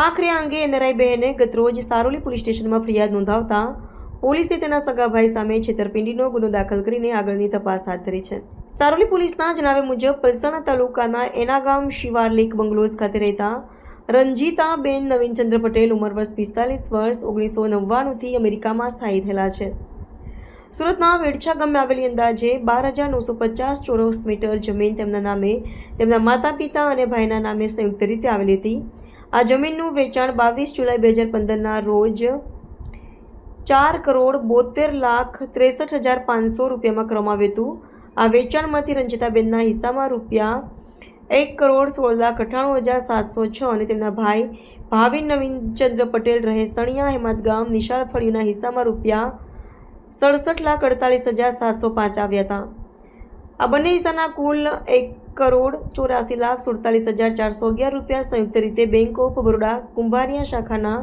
આખરે આ અંગે એનઆરઆઈ ગતરોજ સારોલી પોલીસ સ્ટેશનમાં ફરિયાદ નોંધાવતા પોલીસે તેના સગાભાઈ સામે છેતરપિંડીનો ગુનો દાખલ કરીને આગળની તપાસ હાથ ધરી છે. સારોલી પોલીસના જણાવ્યા મુજબ, પલસાણા તાલુકાના એનાગામ શિવારલેક બંગલોઝ ખાતે રહેતા રંજીતાબેન નવીનચંદ્ર પટેલ ઉંમર વર્ષ પિસ્તાલીસ વર્ષ ઓગણીસો નવ્વાણુંથી અમેરિકામાં સ્થાયી થયેલા છે. સુરતના વેડછા ગામે આવેલી અંદાજે બાર હજાર નવસો પચાસ ચોરસ મીટર જમીન તેમના નામે તેમના માતા પિતા અને ભાઈના નામે સંયુક્ત રીતે આવેલી હતી. આ જમીનનું વેચાણ બાવીસ જુલાઈ બે હજાર પંદરના રોજ ચાર કરોડ બોતેર લાખ ત્રેસઠ હજાર પાંચસો રૂપિયામાં કરવામાં હતું. આ વેચાણમાંથી રંજિતાબેનના હિસ્સામાં રૂપિયા એક કરોડ સોળ લાખ અઠ્ઠાણું હજાર સાતસો છ અને તેમના ભાઈ ભાવિન નવીનચંદ્ર પટેલ રહે સણિયા હેમત ગામ નિશાળ ફળીના હિસ્સામાં રૂપિયા સડસઠ લાખ અડતાલીસ હજાર સાતસો પાંચ આવ્યા હતા. આ બંને હિસ્સાના કુલ એક કરોડ ચોરાસી લાખ સુડતાલીસ હજાર ચારસો અગિયાર રૂપિયા સંયુક્ત રીતે બેંક ઓફ બરોડા કુંભારિયા શાખાના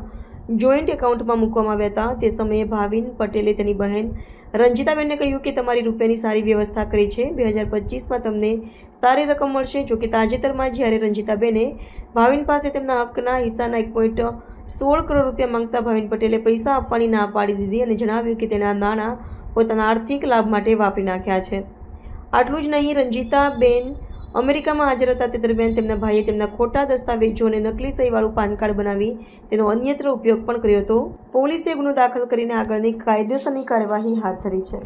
જોઈન્ટ એકાઉન્ટમાં મૂકવામાં આવ્યા હતા. તે સમયે ભાવિન પટેલે તેની બહેન રંજિતાબેનને કહ્યું કે તમારી રૂપિયાની સારી વ્યવસ્થા કરી છે. બે હજાર પચીસમાં તમને સારી રકમ મળશે. જોકે તાજેતરમાં જ્યારે રંજીતાબેને ભાવિન પાસે તેમના હકના હિસ્સાના એક પોઈન્ટ સોળ કરોડ રૂપિયા માંગતા ભાવિન પટેલે પૈસા આપવાની ના પાડી દીધી અને જણાવ્યું કે તેના નાણાં પોતાના આર્થિક લાભ માટે વાપરી નાખ્યા છે. આટલું જ નહીં રંજીતાબેન અમેરિકામાં હાજર હતા. તે દરમિયાન તેમના ભાઈએ તેમના ખોટા દસ્તાવેજો અને નકલી સહીવાળું પાન કાર્ડ બનાવી તેનો અન્યત્ર ઉપયોગ પણ કર્યો હતો. પોલીસે ગુનો દાખલ કરીને આગળની કાયદેસરની કાર્યવાહી હાથ ધરી છે.